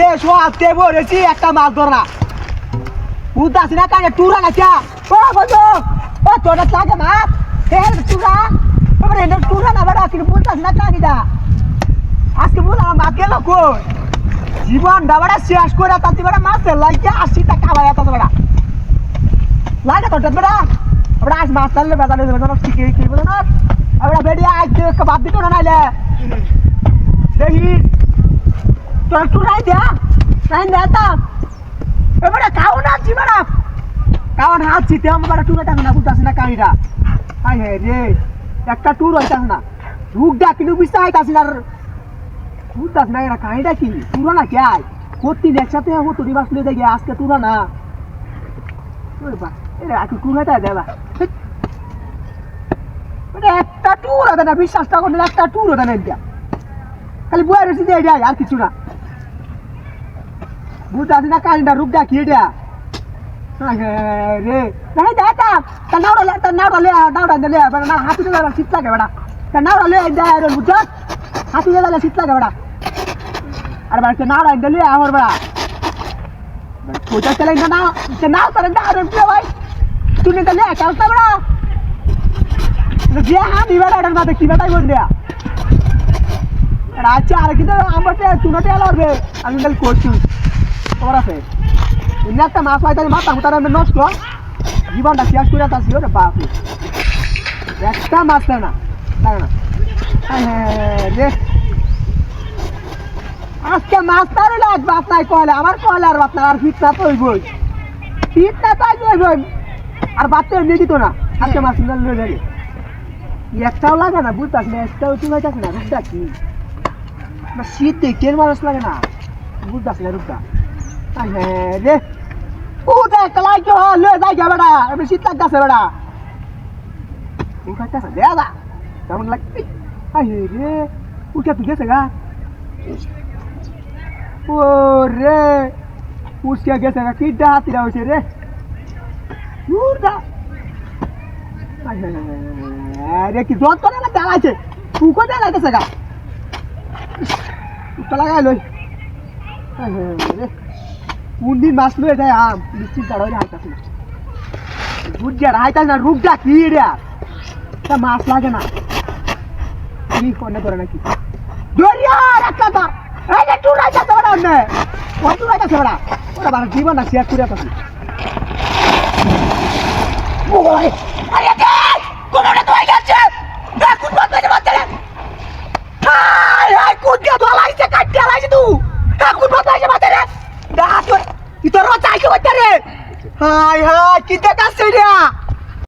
শেষ হতে বলেছি একটা মাছ ধর না বুঝতে না কানে? টুরা না চা ও বলো ও তোরা লাগে মাছ? হে টুরা। এবারে এটা টুরা না, বড়, কিন্তু বুঝতে না কানি দা আজকে বল, আমার মাছ গেল কই? জীবন দাবাড়া শেষ করে তাতে বড় মাছ লাগিয়ে আসি টাকা ভাইয়া তাতে বড়। লাগে তো, বেড়া। আমরা আজ মাছ তাহলে বেদালে বেদালে শিখে কি বলে না? আমরা দেখি। তোর দেয়া এবারে কাউ না জীবনা। কাউন হাত চিতে আমার টুরে টাকা না বুঝতে না কাহিরা। হাই হে রে, একটা টুর হইতাস না। ডা কিন্তু বুঝতে হইতাস না বুঝতাস না এরা কাহিটা কি? টুরা না কে আয় প্রতিদিন একসাথে হব তুই বাস লিয়ে দেখি, আজকে টুরা না একটু টুর হতে না বিশ্বাসটা করলে একটা টুর হতে না খালি বয়ে যায় আর কিছু না। আসি না কাহিনীটা রূপ দেখি এটা রে নাই দেখা তা নাওড়া লে তা নাওড়া লে নাওড়া দিলে না হাতি দিলে শীত লাগে বেড়া তা নাওড়া লে দেয় রে বুঝছ হাতি দিলে শীত লাগে বেড়া আর বেড়া নাওড়া দিলে আমার বেড়া কোথায় চলে না সে নাও তারে না রে ভাই তুই নিতে লে কালটা বেড়া যে হানি বেড়া এটার মাথায় কি বেটাই বল আচ্ছা আর কিন্তু আমার চুনাতে আলাদা আমি তাহলে করছি তোমার আছে? এমনি একটা মাছ পাইতে মাথা মুতার আমি নষ্ট। জীবনটা শেষ করে তাছি ওরে বাপ একটা মাছ না না। আজকে মাছ তার হইলে বাপ নাই কয়লা আমার কয়লা আর বাপ নাই আর ফিট না তো হইবই ফিট না তাই হইবই আর বাপ তো এমনি দিত না, আজকে মাছ লয়ে যাবে। একটাও লাগে না বুঝতে না? একটাও তুমি না রূপটা কি না? শীত দেখে মানুষ লাগে না। বুঝতে না রূপটা হ্যাঁ রে। ও দেখ লাই কি হল যাই যা বেড়া এমনি শীত লাগতেছে বেড়া ও খাইতেছে দেয়া কেমন লাগছে? আই রে, উঠে তুই গেছে গা। ও রে, উঠে গেছে গা। কি ডাহাতিরা হয়েছে রে। উড়া রে, কি জল করে না চালাইছে তুকো চালাইতেছে গা। উঠতে লাগাই লই। রে। কোন দিন লয়ে যায়, আম নিশ্চিত দাঁড়াই হাইতাছে না বুঝিয়া হাইতাছে না রূপটা কি তা মাছ লাগে না। কি কনে করে নাকি? দরিয়া একটা তো এই যে টুর আইতাছে বড় অন্য। ওই টুর আইতাছে বড় ওরা বাড়া, জীবন না, শেয়ার করে আতাছে ওই, আরে দেখ কোনটা তো গেছে। দেখ, কোন বাদ বাদ লাগে হাই হাই কোন দিয়া তো লাইছে কাটিয়া লাইছে তুই। রে। তোর কি বাচ্চা রে হাই হাই কি দেখাচ্ছে রে